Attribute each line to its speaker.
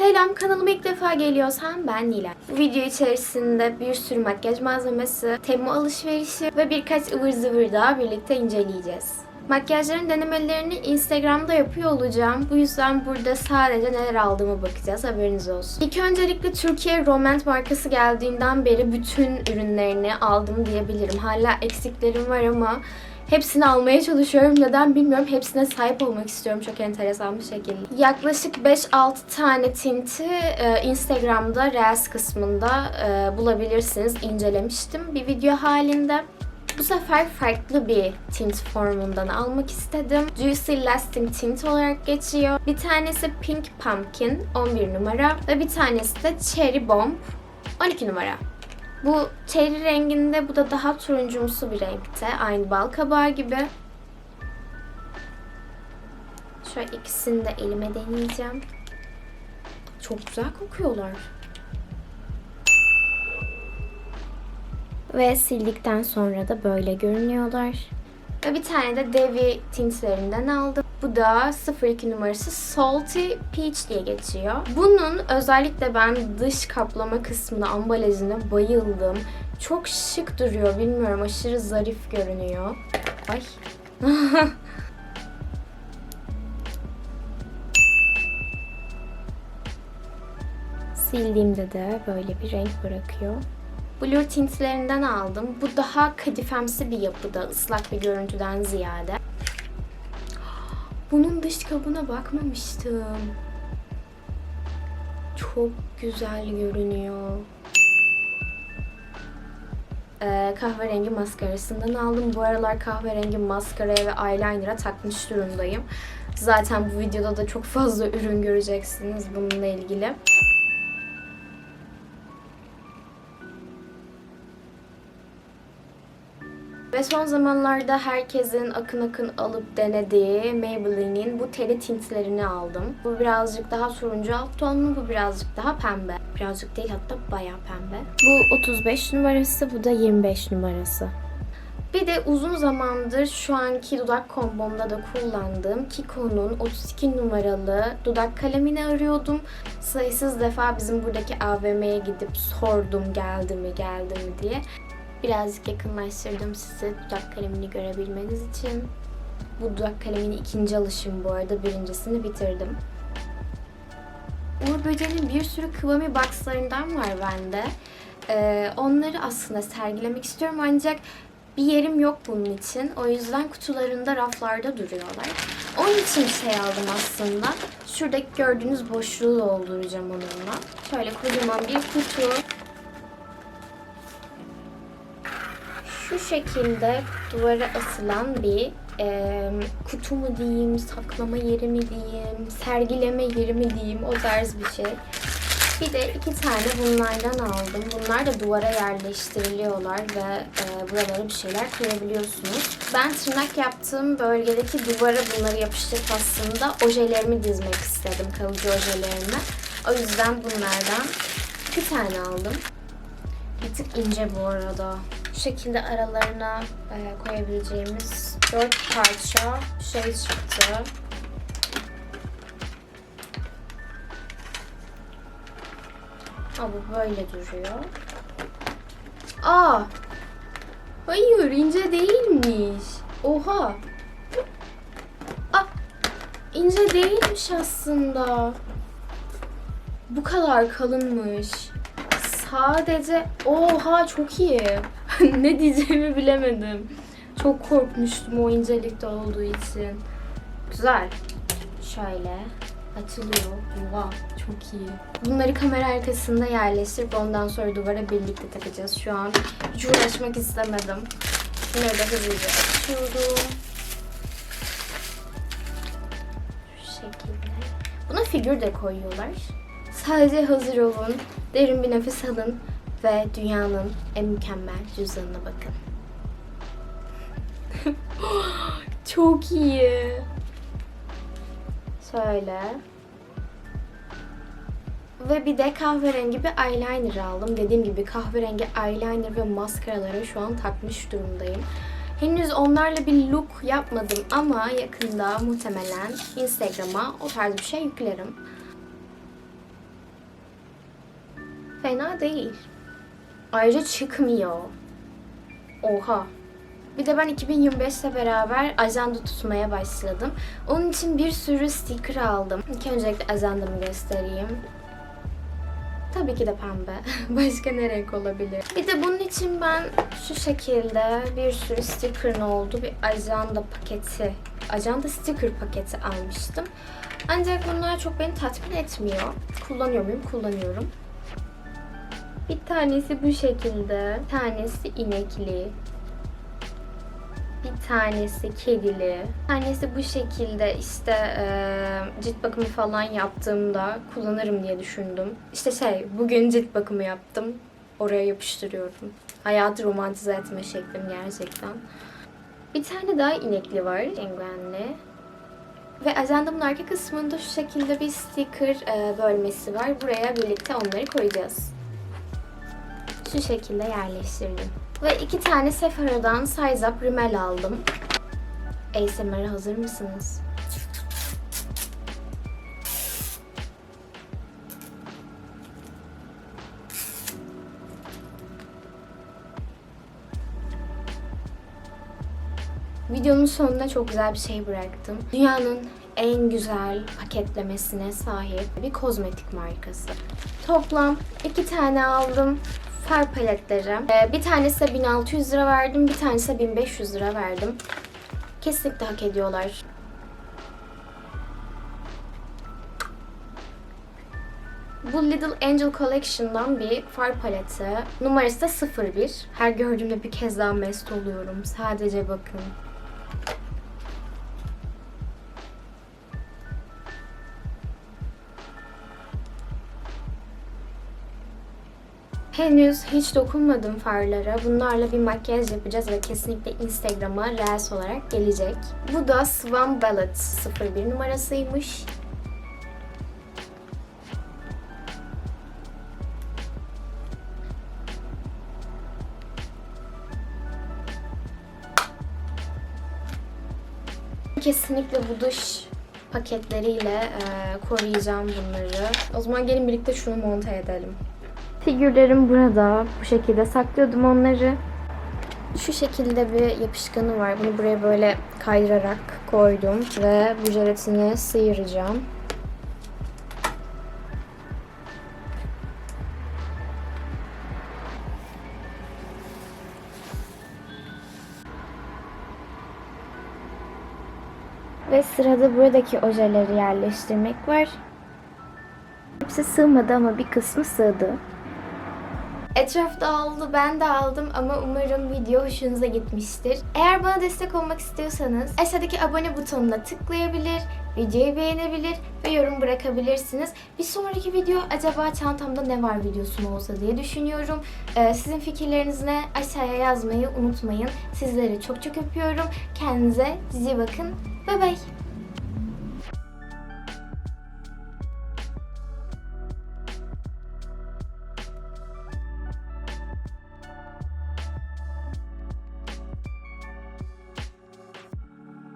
Speaker 1: Selam kanalıma ilk defa geliyorsan ben Nilay. Bu video içerisinde bir sürü makyaj malzemesi, temu alışverişi ve birkaç ıvır zıvır daha birlikte inceleyeceğiz. Makyajların denemelerini Instagram'da yapıyor olacağım. Bu yüzden burada sadece neler aldığımı bakacağız. Haberiniz olsun. İlk öncelikle Türkiye Romant markası geldiğinden beri bütün ürünlerini aldım diyebilirim. Hala eksiklerim var ama Hepsini almaya çalışıyorum. Neden bilmiyorum. Hepsine sahip olmak istiyorum çok enteresan bir şekilde. Yaklaşık 5-6 tane tinti e, Instagram'da Reels kısmında e, bulabilirsiniz. İncelemiştim bir video halinde. Bu sefer farklı bir tint formundan almak istedim. Juicy Lasting Tint olarak geçiyor. Bir tanesi Pink Pumpkin 11 numara ve bir tanesi de Cherry Bomb 12 numara. Bu cherry renginde, bu da daha turuncumsu bir renkte. Aynı bal kabağı gibi. Şöyle ikisini de elime deneyeceğim. Çok güzel kokuyorlar. Ve sildikten sonra da böyle görünüyorlar. Ve bir tane de Devi tintlerinden aldım. Bu da 02 numarası Salty Peach diye geçiyor. Bunun özellikle ben dış kaplama kısmına, ambalajına bayıldım. Çok şık duruyor. Bilmiyorum aşırı zarif görünüyor. Ay. Sildiğimde de böyle bir renk bırakıyor. Blur tintlerinden aldım. Bu daha kadifemsi bir yapıda, ıslak bir görüntüden ziyade. Bunun dış kabına bakmamıştım. Çok güzel görünüyor. Ee, kahverengi maskarasından aldım. Bu aralar kahverengi maskaraya ve eyeliner'a takmış durumdayım. Zaten bu videoda da çok fazla ürün göreceksiniz bununla ilgili. Ve son zamanlarda herkesin akın akın alıp denediği Maybelline'in bu teli tintlerini aldım. Bu birazcık daha turuncu alt tonlu, bu birazcık daha pembe. Birazcık değil hatta bayağı pembe. Bu 35 numarası, bu da 25 numarası. Bir de uzun zamandır şu anki dudak kombomda da kullandığım Kiko'nun 32 numaralı dudak kalemini arıyordum. Sayısız defa bizim buradaki AVM'ye gidip sordum geldi mi geldi mi diye. Birazcık yakınlaştırdım size dudak kalemini görebilmeniz için. Bu dudak kalemini ikinci alışım bu arada. Birincisini bitirdim. Uğur Böceği'nin bir sürü Kıvami boxlarından var bende. Ee, onları aslında sergilemek istiyorum ancak bir yerim yok bunun için. O yüzden kutularında raflarda duruyorlar. Onun için şey aldım aslında. Şuradaki gördüğünüz boşluğu dolduracağım onunla. Şöyle kocaman bir kutu. Şu şekilde duvara asılan bir e, kutu mu diyeyim, saklama yeri mi diyeyim, sergileme yeri mi diyeyim o tarz bir şey. Bir de iki tane bunlardan aldım. Bunlar da duvara yerleştiriliyorlar ve e, buralara bir şeyler koyabiliyorsunuz. Ben tırnak yaptığım bölgedeki duvara bunları yapıştırıp aslında ojelerimi dizmek istedim, kalıcı ojelerimi. O yüzden bunlardan iki tane aldım. Bir tık ince bu arada. Şekilde aralarına e, koyabileceğimiz dört parça şey çıktı. Aa, böyle duruyor. Aa! Hayır, ince değilmiş. Oha! Aa! ince değilmiş aslında. Bu kadar kalınmış. Sadece oha çok iyi. ne diyeceğimi bilemedim. Çok korkmuştum o incelikte olduğu için. Güzel. Şöyle açılıyor. Oha çok iyi. Bunları kamera arkasında yerleştirip ondan sonra duvara birlikte takacağız. Şu an hiç uğraşmak istemedim. Bunları da hızlıca açıyorum. Şu şekilde. Buna figür de koyuyorlar. Sadece hazır olun, derin bir nefes alın ve dünyanın en mükemmel cüzdanına bakın. Çok iyi. Şöyle. Ve bir de kahverengi bir eyeliner aldım. Dediğim gibi kahverengi eyeliner ve maskaraları şu an takmış durumdayım. Henüz onlarla bir look yapmadım ama yakında muhtemelen Instagram'a o tarz bir şey yüklerim. Fena değil. Ayrıca çıkmıyor. Oha. Bir de ben 2025'te beraber ajanda tutmaya başladım. Onun için bir sürü sticker aldım. İlk öncelikle ajandamı göstereyim. Tabii ki de pembe. Başka ne renk olabilir? Bir de bunun için ben şu şekilde bir sürü sticker'ın olduğu bir ajanda paketi, ajanda sticker paketi almıştım. Ancak bunlar çok beni tatmin etmiyor. Kullanıyor muyum? Kullanıyorum. Bir tanesi bu şekilde, bir tanesi inekli, bir tanesi kedili, bir tanesi bu şekilde işte eee, cilt bakımı falan yaptığımda kullanırım diye düşündüm. İşte şey, bugün cilt bakımı yaptım, oraya yapıştırıyorum. Hayatı romantize etme şeklim gerçekten. Bir tane daha inekli var, penguenli. Ve ajandamın arka kısmında şu şekilde bir sticker eee, bölmesi var. Buraya birlikte onları koyacağız şu şekilde yerleştirdim. Ve iki tane Sephora'dan Size Up Rimmel aldım. ASMR'e hazır mısınız? Videonun sonunda çok güzel bir şey bıraktım. Dünyanın en güzel paketlemesine sahip bir kozmetik markası. Toplam iki tane aldım far paletleri. Ee, bir tanesi 1600 lira verdim, bir tanesi 1500 lira verdim. Kesinlikle hak ediyorlar. Bu Little Angel Collection'dan bir far paleti. Numarası da 01. Her gördüğümde bir kez daha mest oluyorum. Sadece bakın. Henüz hiç dokunmadım farlara. Bunlarla bir makyaj yapacağız ve kesinlikle Instagram'a Reels olarak gelecek. Bu da Swan Ballet 01 numarasıymış. Kesinlikle bu dış paketleriyle e, koruyacağım bunları. O zaman gelin birlikte şunu monte edelim. Figürlerim burada. Bu şekilde saklıyordum onları. Şu şekilde bir yapışkanı var. Bunu buraya böyle kaydırarak koydum ve bu jelatini sıyıracağım. Ve sırada buradaki ojeleri yerleştirmek var. Hepsi sığmadı ama bir kısmı sığdı. Etraf dağıldı, ben de aldım ama umarım video hoşunuza gitmiştir. Eğer bana destek olmak istiyorsanız aşağıdaki abone butonuna tıklayabilir, videoyu beğenebilir ve yorum bırakabilirsiniz. Bir sonraki video acaba çantamda ne var videosu olsa diye düşünüyorum. Ee, sizin fikirlerinizi aşağıya yazmayı unutmayın. Sizleri çok çok öpüyorum. Kendinize cici bakın. Bay bay.